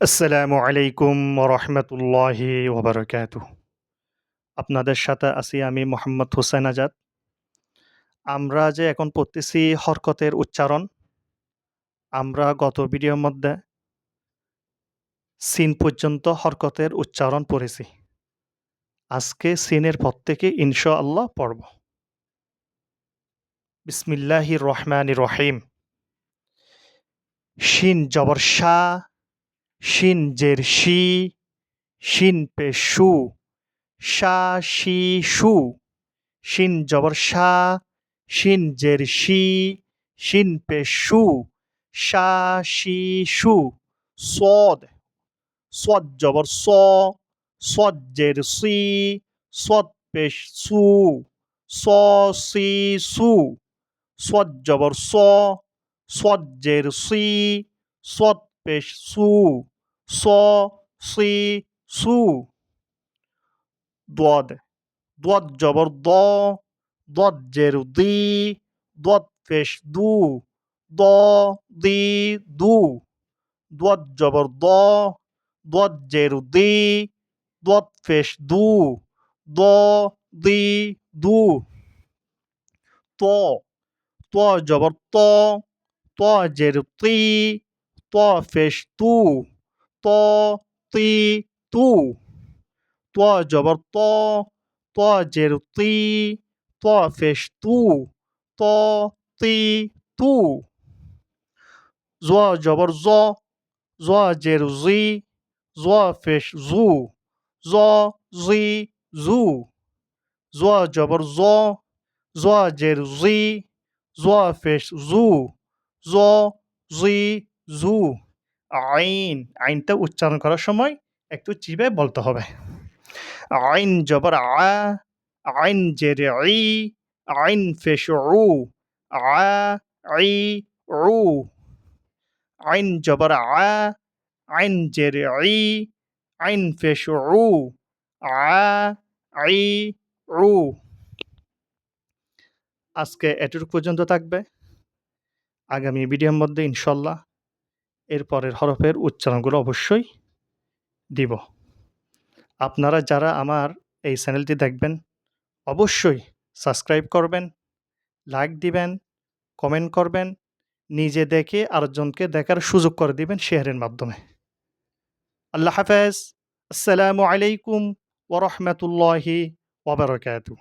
আসসালামু আলাইকুম রহমতুল্লাহি ওবরাকাতু আপনাদের সাথে আছি আমি মোহাম্মদ হুসেন আজাদ। আমরা যে এখন পড়তেছি হরকতের উচ্চারণ, আমরা গত ভিডিওর মধ্যে সিন পর্যন্ত হরকতের উচ্চারণ পড়েছি। আজকে সিনের পর থেকে ইনশা আল্লাহ পড়ব। বিসমিল্লাহির রহমান রহিম। শিন জবর শাহ শিন জের শি, শিন পে শু শা শি শু শিন জবর শা, শিন জের শি, শিন পে শু শা শি শু সদ সদ জবর স, সদ জের সি, সদ পেশ সু, স সি সু, সদ জবর স, সদ জের সি, সদ পেশ সু। স সি সু দোয়াদ দোয়াদ জবর দ দদ জের দি দদ পেশ দু দ দি দু দোয়াদ জবর দ দদ জের দি দদ পেশ দু দ দি দু ত ত জবর ত ত জের তি ত পেশ তু ত তি তু ত জবর ত ত জের তি ত পেশ তু ত তি তু জ জবর জ জ জের জি জ পেশ জু জ জি জু জ জবর জ জ জের জি জ পেশ জু জ জি জু আইন, আইনটা উচ্চারণ করার সময় একটু চিবে বলতে হবে। আইন জবর আ আইন জেরে ই, আইন পেশ উ আ, ই, উ। আইন জবর আ আইন জেরে ই, আইন পেশ উ, আ আই উ। আজকে এটুকু পর্যন্ত থাকবে। আগামী ভিডিওর মধ্যে ইনশাল্লাহ এর পরের হরফের উচ্চারণগুলো অবশ্যই দিব। আপনারা যারা আমার এই চ্যানেলটি দেখবেন, অবশ্যই সাবস্ক্রাইব করবেন, লাইক দিবেন, কমেন্ট করবেন, নিজে দেখে আরেকজনকে দেখার সুযোগ করে দিবেন শেয়ারের মাধ্যমে। আল্লাহ হাফেজ। আসসালামু আলাইকুম ওরহমতুল্লাহি ওবরাকাতু